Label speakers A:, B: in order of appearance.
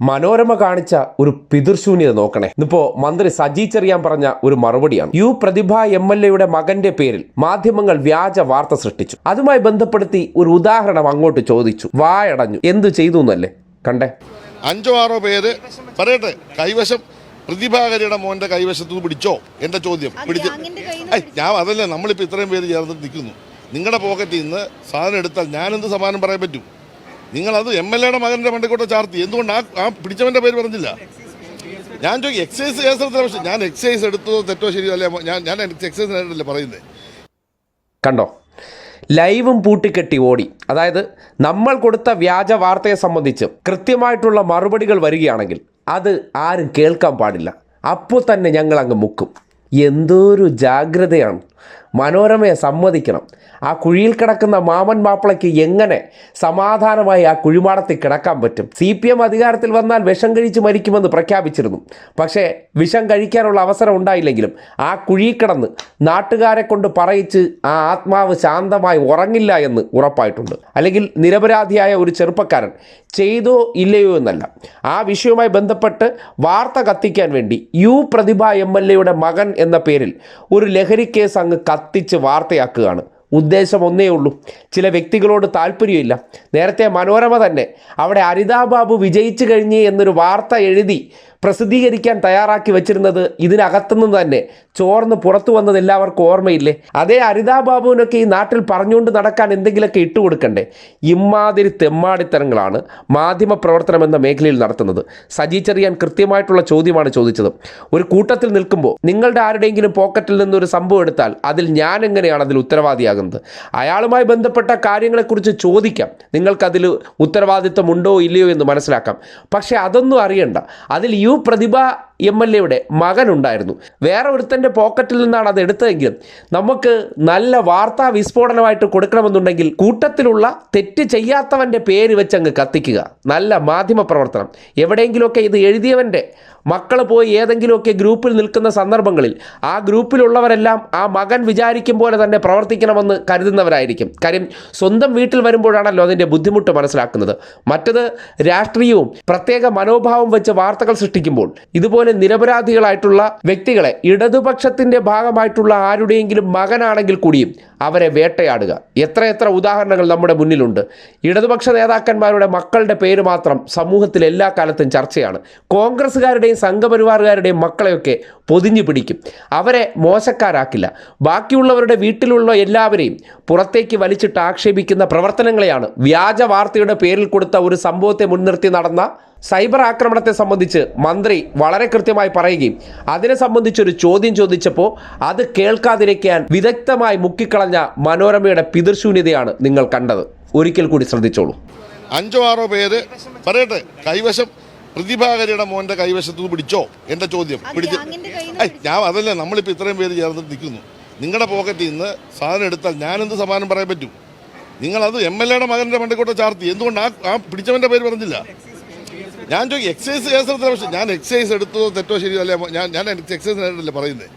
A: മനോരമ കാണിച്ച ഒരു പിതൃശൂന്യത നോക്കണേ. ഇന്നിപ്പോ മന്ത്രി സജി ചെറിയാൻ പറഞ്ഞ ഒരു മറുപടിയാണ്. യു പ്രതിഭ എം എൽ എയുടെ മകന്റെ പേരിൽ മാധ്യമങ്ങൾ വ്യാജ വാർത്ത സൃഷ്ടിച്ചു. അതുമായി ബന്ധപ്പെടുത്തി ഒരു ഉദാഹരണം അങ്ങോട്ട് ചോദിച്ചു. വായടഞ്ഞു. എന്തു ചെയ്തു എന്നല്ലേ? കണ്ടേ.
B: അഞ്ചോ ആറോ പേര് പറയട്ടെ കൈവശം പ്രതിഭാകരിയുടെ മോന്റെ കൈവശത്തു നിന്ന് പിടിച്ചോ? എന്റെ ചോദ്യം. പിടിച്ച്. ഞാൻ അതല്ല നമ്മളിപ്പോ ഇത്രയും പേര് ചേർന്ന് നിൽക്കുന്നു. നിങ്ങളുടെ പോക്കറ്റിൽ നിന്ന് സാധനം എടുത്താൽ ഞാൻ എന്ത് സമാനം പറയാൻ പറ്റും? നിങ്ങളത് എം എൽ എയുടെ മകന്റെ മണ്ടക്കോട്ടെ ചാർത്തി. എന്തുകൊണ്ട് ആ ആ പിടിച്ചവന്റെ പേര് പറഞ്ഞില്ല? ഞാൻ ചോദിക്കും എക്സൈസ് കേസെടുത്ത പക്ഷേ ഞാൻ എക്സൈസ് എടുത്തതോ തെറ്റോ ശരിയോ അല്ലേ? ഞാൻ ഞാൻ എക്സൈസിനായിട്ടല്ലേ പറയുന്നത്
A: കണ്ടോ? ലൈവും പൂട്ടിക്കെട്ടി ഓടി. അതായത് നമ്മൾ കൊടുത്ത വ്യാജ വാർത്തയെ സംബന്ധിച്ച് കൃത്യമായിട്ടുള്ള മറുപടികൾ വരികയാണെങ്കിൽ അത് ആരും കേൾക്കാൻ പാടില്ല. അപ്പോൾ തന്നെ ഞങ്ങൾ അങ്ങ് മുക്കും. എന്തോ ഒരു ജാഗ്രതയാണ്. മനോരമയെ സമ്മതിക്കണം. ആ കുഴിയിൽ കിടക്കുന്ന മാമൻ മാപ്പിളയ്ക്ക് എങ്ങനെ സമാധാനമായി ആ കുഴിമാടത്തിൽ കിടക്കാൻ പറ്റും? സി പി എം അധികാരത്തിൽ വന്നാൽ വിഷം കഴിച്ച് മരിക്കുമെന്ന് പ്രഖ്യാപിച്ചിരുന്നു. പക്ഷേ വിഷം കഴിക്കാനുള്ള അവസരം ഉണ്ടായില്ലെങ്കിലും ആ കുഴി കിടന്ന് നാട്ടുകാരെ കൊണ്ട് പറയിച്ച് ആ ആത്മാവ് ശാന്തമായി ഉറങ്ങില്ല എന്ന് ഉറപ്പായിട്ടുണ്ട്. അല്ലെങ്കിൽ നിരപരാധിയായ ഒരു ചെറുപ്പക്കാരൻ ചെയ്തോ ഇല്ലയോ എന്നല്ല. ആ വിഷയവുമായി ബന്ധപ്പെട്ട് വാർത്ത കത്തിക്കാൻ വേണ്ടി യു പ്രതിഭ എം എൽ എയുടെ മകൻ എന്ന പേരിൽ ഒരു ലഹരി കേസ് അങ്ങ് കത്തിച്ച് വാർത്തയാക്കുകയാണ്. ഉദ്ദേശം ഒന്നേ ഉള്ളൂ. ചില വ്യക്തികളോട് താല്പര്യമില്ല. നേരത്തെ മനോരമ തന്നെ. അവിടെ അരിതാബാബു വിജയിച്ചു കഴിഞ്ഞ് എന്നൊരു വാർത്ത എഴുതി പ്രസിദ്ധീകരിക്കാൻ തയ്യാറാക്കി വെച്ചിരുന്നത് ഇതിനകത്തുനിന്ന് തന്നെ. ചോർന്ന് പുറത്തു വന്നത് എല്ലാവർക്കും ഓർമ്മയില്ലേ? അതേ അരിതാ ബാബുവിനൊക്കെ ഈ നാട്ടിൽ പറഞ്ഞുകൊണ്ട് നടക്കാൻ എന്തെങ്കിലുമൊക്കെ ഇട്ടുകൊടുക്കണ്ടേ ഇമാതിരി തെമ്മാടിത്തരങ്ങളാണ് മാധ്യമ പ്രവർത്തനം എന്ന മേഖലയിൽ നടത്തുന്നത്. സജി ചെറിയാൻ കൃത്യമായിട്ടുള്ള ചോദ്യമാണ് ചോദിച്ചത്. ഒരു കൂട്ടത്തിൽ നിൽക്കുമ്പോൾ നിങ്ങളുടെ ആരുടെയെങ്കിലും പോക്കറ്റിൽ നിന്നൊരു സംഭവം എടുത്താൽ അതിൽ ഞാൻ എങ്ങനെയാണ് അതിൽ ഉത്തരവാദിയാകുന്നത്? അയാളുമായി ബന്ധപ്പെട്ട കാര്യങ്ങളെക്കുറിച്ച് ചോദിക്കാം. നിങ്ങൾക്കതിൽ ഉത്തരവാദിത്വമുണ്ടോ ഇല്ലയോ എന്ന് മനസ്സിലാക്കാം. പക്ഷേ അതൊന്നും അറിയണ്ട. അതിൽ പ്രതിഭ എം എൽ എയുടെ മകനുണ്ടായിരുന്നു. വേറെ ഒരുത്തന്റെ പോക്കറ്റിൽ നിന്നാണ് അത് എടുത്തതെങ്കിലും നമുക്ക് നല്ല വാർത്താ വിസ്ഫോടനമായിട്ട് കൊടുക്കണമെന്നുണ്ടെങ്കിൽ കൂട്ടത്തിലുള്ള തെറ്റ് ചെയ്യാത്തവന്റെ പേര് വെച്ചങ്ങ് കത്തിക്കുക. നല്ല മാധ്യമ പ്രവർത്തനം. എവിടെയെങ്കിലുമൊക്കെ ഇത് എഴുതിയവന്റെ മക്കൾ പോയി ഏതെങ്കിലുമൊക്കെ ഗ്രൂപ്പിൽ നിൽക്കുന്ന സന്ദർഭങ്ങളിൽ ആ ഗ്രൂപ്പിലുള്ളവരെല്ലാം ആ മകൻ വിചാരിക്കും പോലെ തന്നെ പ്രവർത്തിക്കണമെന്ന് കരുതുന്നവരായിരിക്കും. കാര്യം സ്വന്തം വീട്ടിൽ വരുമ്പോഴാണല്ലോ അതിന്റെ ബുദ്ധിമുട്ട് മനസ്സിലാക്കുന്നത്. മറ്റത് രാഷ്ട്രീയവും പ്രത്യേക മനോഭാവം വെച്ച് വാർത്തകൾ സൃഷ്ടിക്കുമ്പോൾ ഇതുപോലെ നിരപരാധികളായിട്ടുള്ള വ്യക്തികളെ ഇടതുപക്ഷത്തിന്റെ ഭാഗമായിട്ടുള്ള ആരുടെയെങ്കിലും മകനാണെങ്കിൽ കൂടിയും അവരെ വേട്ടയാടുക. എത്രയെത്ര ഉദാഹരണങ്ങൾ നമ്മുടെ മുന്നിലുണ്ട്. ഇടതുപക്ഷ നേതാക്കന്മാരുടെ മക്കളുടെ പേര് മാത്രം സമൂഹത്തിൽ എല്ലാ കാലത്തും ചർച്ചയാണ്. കോൺഗ്രസ്സുകാരുടെയും സംഘപരിവാറുകാരുടെയും മക്കളെയൊക്കെ പൊതിഞ്ഞു പിടിക്കും. അവരെ മോശക്കാരാക്കില്ല. ബാക്കിയുള്ളവരുടെ വീട്ടിലുള്ള എല്ലാവരെയും പുറത്തേക്ക് വലിച്ചിട്ട് ആക്ഷേപിക്കുന്ന പ്രവർത്തനങ്ങളെയാണ് വ്യാജ വാർത്തയുടെ പേരിൽ കൊടുത്ത ഒരു സംഭവത്തെ മുൻനിർത്തി നടന്ന സൈബർ ആക്രമണത്തെ സംബന്ധിച്ച് മന്ത്രി വളരെ കൃത്യമായി പറയുകയും അതിനെ സംബന്ധിച്ചൊരു ചോദ്യം ചോദിച്ചപ്പോൾ അത് കേൾക്കാതിരിക്കാൻ വിദഗ്ധമായി മുക്കിക്കളഞ്ഞ മനോരമയുടെ പിതൃശൂന്യതയാണ് നിങ്ങൾ കണ്ടത്. ഒരിക്കൽ കൂടി ശ്രദ്ധിച്ചോളൂ.
B: അഞ്ചോ ആറോ പേര് പറയട്ടെ കൈവശം പ്രതിഭാകരയുടെ മോന്റെ കൈവശത്ത് പിടിച്ചോ? എന്റെ ചോദ്യം. പിടിച്ച് ഐ ഞാൻ അതല്ല നമ്മളിപ്പോൾ ഇത്രയും പേര് ചേർന്ന് നിൽക്കുന്നു. നിങ്ങളുടെ പോക്കറ്റിൽ നിന്ന് സാധനം എടുത്താൽ ഞാൻ എന്ത് സമാനം പറയാൻ പറ്റും? നിങ്ങളത് എം എൽ എയുടെ മകന്റെ മണ്ടക്കോട്ടെ ചാർത്തി. എന്തുകൊണ്ട് ആ ആ പിടിച്ചവന്റെ പേര് പറഞ്ഞില്ല? ഞാൻ ചോദിക്കും എക്സൈസ് കേസെടുത്ത പക്ഷേ ഞാൻ എക്സൈസ് എടുത്തോ തെറ്റോ ശരിയോ അല്ലേ? ഞാൻ ഞാൻ എക്സൈസിനായിട്ടല്ലേ പറയുന്നത്